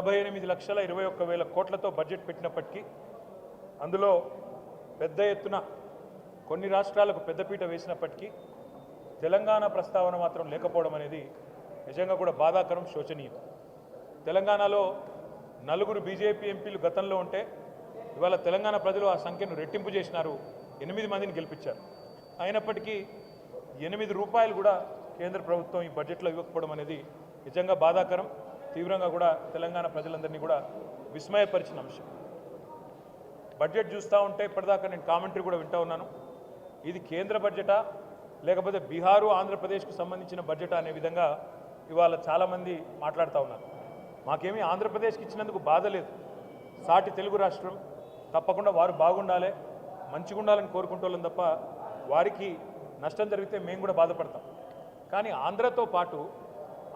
డెబ్బై ఎనిమిది లక్షల ఇరవై ఒక్క వేల కోట్లతో బడ్జెట్ పెట్టినప్పటికీ అందులో పెద్ద ఎత్తున కొన్ని రాష్ట్రాలకు పెద్దపీట వేసినప్పటికీ తెలంగాణ ప్రస్తావన మాత్రం లేకపోవడం అనేది నిజంగా కూడా బాధాకరం శోచనీయం. తెలంగాణలో నలుగురు బీజేపీ ఎంపీలు గతంలో ఉంటే ఇవాళ తెలంగాణ ప్రజలు ఆ సంఖ్యను రెట్టింపు చేసినారు. ఎనిమిది మందిని గెలిపించారు. అయినప్పటికీ ఎనిమిది రూపాయలు కూడా కేంద్ర ప్రభుత్వం ఈ బడ్జెట్లో ఇవ్వకపోవడం అనేది నిజంగా బాధాకరం. తీవ్రంగా కూడా తెలంగాణ ప్రజలందరినీ కూడా విస్మయపరిచిన అంశం. బడ్జెట్ చూస్తూ ఉంటే ఇప్పటిదాకా నేను కామెంటరీ కూడా వింటూ ఉన్నాను. ఇది కేంద్ర బడ్జెటా? లేకపోతే బీహారు ఆంధ్రప్రదేశ్కు సంబంధించిన బడ్జెట్ అనే విధంగా ఇవాళ చాలామంది మాట్లాడుతూ ఉన్నారు. మాకేమీ ఆంధ్రప్రదేశ్కి ఇచ్చినందుకు బాధ లేదు. సాటి తెలుగు రాష్ట్రం. తప్పకుండా వారు బాగుండాలి. మంచిగా ఉండాలని కోరుకుంటోళ్ళం తప్ప వారికి నష్టం జరిగితే మేము కూడా బాధపడతాం. కానీ ఆంధ్రతో పాటు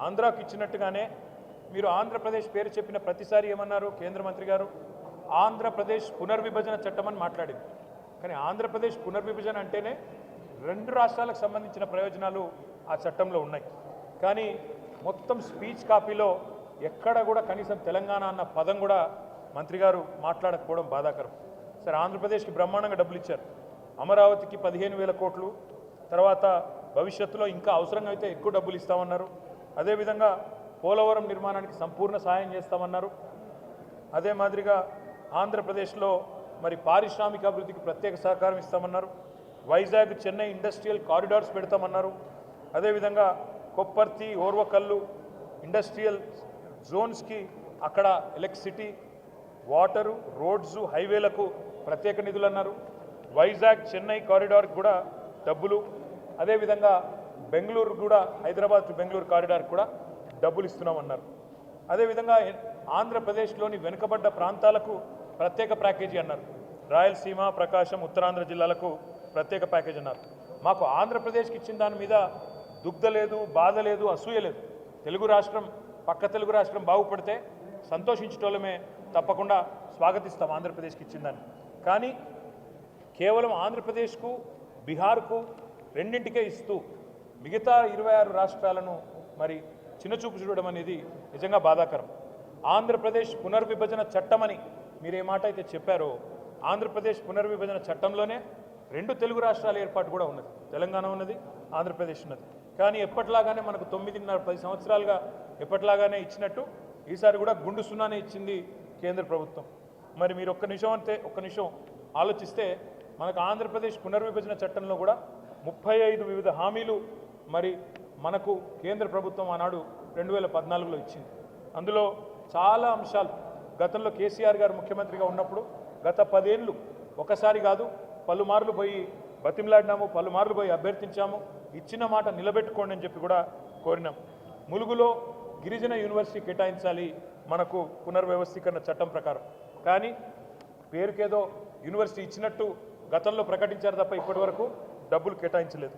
ఆంధ్రాకి ఇచ్చినట్టుగానే మీరు ఆంధ్రప్రదేశ్ పేరు చెప్పిన ప్రతిసారి ఏమన్నారు కేంద్ర మంత్రి గారు? ఆంధ్రప్రదేశ్ పునర్విభజన చట్టం అని మాట్లాడింది. కానీ ఆంధ్రప్రదేశ్ పునర్విభజన అంటేనే రెండు రాష్ట్రాలకు సంబంధించిన ప్రయోజనాలు ఆ చట్టంలో ఉన్నాయి. కానీ మొత్తం స్పీచ్ కాపీలో ఎక్కడ కూడా కనీసం తెలంగాణ అన్న పదం కూడా మంత్రి గారు మాట్లాడకపోవడం బాధాకరం. సరే ఆంధ్రప్రదేశ్కి బ్రహ్మాండంగా డబ్బులు ఇచ్చారు. అమరావతికి పదిహేను వేల కోట్లు. తర్వాత భవిష్యత్తులో ఇంకా అవసరంగా అయితే ఎక్కువ డబ్బులు ఇస్తామన్నారు. అదేవిధంగా పోలవరం నిర్మాణానికి సంపూర్ణ సహాయం చేస్తామన్నారు. అదే మాదిరిగా ఆంధ్రప్రదేశ్లో మరి పారిశ్రామిక అభివృద్ధికి ప్రత్యేక సహకారం ఇస్తామన్నారు. వైజాగ్ చెన్నై ఇండస్ట్రియల్ కారిడార్స్ పెడతామన్నారు. అదేవిధంగా కొప్పర్తి ఓర్వకల్లు ఇండస్ట్రియల్ జోన్స్కి అక్కడ ఎలక్ట్రిసిటీ వాటరు రోడ్స్ హైవేలకు ప్రత్యేక నిధులు అన్నారు వైజాగ్ చెన్నై కారిడార్కి కూడా డబ్బులు. అదేవిధంగా బెంగళూరు కూడా హైదరాబాద్ టు బెంగళూరు కారిడార్ కూడా డబ్బులు ఇస్తున్నామన్నారు. అదేవిధంగా ఆంధ్రప్రదేశ్లోని వెనుకబడ్డ ప్రాంతాలకు ప్రత్యేక ప్యాకేజీ అన్నారు. రాయలసీమ ప్రకాశం ఉత్తరాంధ్ర జిల్లాలకు ప్రత్యేక ప్యాకేజ్ అన్నారు. మాకు ఆంధ్రప్రదేశ్కి ఇచ్చిన దాని మీద దుగ్ధ లేదు బాధ లేదు అసూయ లేదు. తెలుగు రాష్ట్రం పక్క తెలుగు రాష్ట్రం బాగుపడితే సంతోషించటోళ్ళమే తప్పకుండా స్వాగతిస్తాం ఆంధ్రప్రదేశ్కి ఇచ్చిందని కానీ కేవలం ఆంధ్రప్రదేశ్కు బీహార్కు రెండింటికే ఇస్తూ మిగతా ఇరవై ఆరు రాష్ట్రాలను మరి చిన్నచూపు చూడడం అనేది నిజంగా బాధాకరం. ఆంధ్రప్రదేశ్ పునర్విభజన చట్టమని మీరు ఏ మాట అయితే చెప్పారో ఆంధ్రప్రదేశ్ పునర్విభజన చట్టంలోనే రెండు తెలుగు రాష్ట్రాల ఏర్పాటు కూడా ఉన్నది. తెలంగాణ ఉన్నది ఆంధ్రప్రదేశ్ ఉన్నది. కానీ ఎప్పటిలాగానే మనకు తొమ్మిదిన్నర పది సంవత్సరాలుగా ఎప్పటిలాగానే ఇచ్చినట్టు ఈసారి కూడా గుండు సున్నానే ఇచ్చింది కేంద్ర ప్రభుత్వం. మరి మీరు ఒక్క నిమిషం అంతే ఒక్క నిమిషం ఆలోచిస్తే మనకు ఆంధ్రప్రదేశ్ పునర్విభజన చట్టంలో కూడా ముప్పై ఐదు వివిధ హామీలు మరి మనకు కేంద్ర ప్రభుత్వం ఆనాడు రెండు వేల పద్నాలుగులో ఇచ్చింది. అందులో చాలా అంశాలు. గతంలో కేసీఆర్ గారు ముఖ్యమంత్రిగా ఉన్నప్పుడు గత పదేళ్ళు ఒకసారి కాదు పలుమార్లు పోయి బతిమలాడినాము పలుమార్లు పోయి అభ్యర్థించాము. ఇచ్చిన మాట నిలబెట్టుకోండి అని చెప్పి కూడా కోరినాం. ములుగులో గిరిజన యూనివర్సిటీ కేటాయించాలి మనకు పునర్వ్యవస్థీకరణ చట్టం ప్రకారం. కానీ పేరుకేదో యూనివర్సిటీ ఇచ్చినట్టు గతంలో ప్రకటించారు తప్ప ఇప్పటివరకు డబ్బులు కేటాయించలేదు.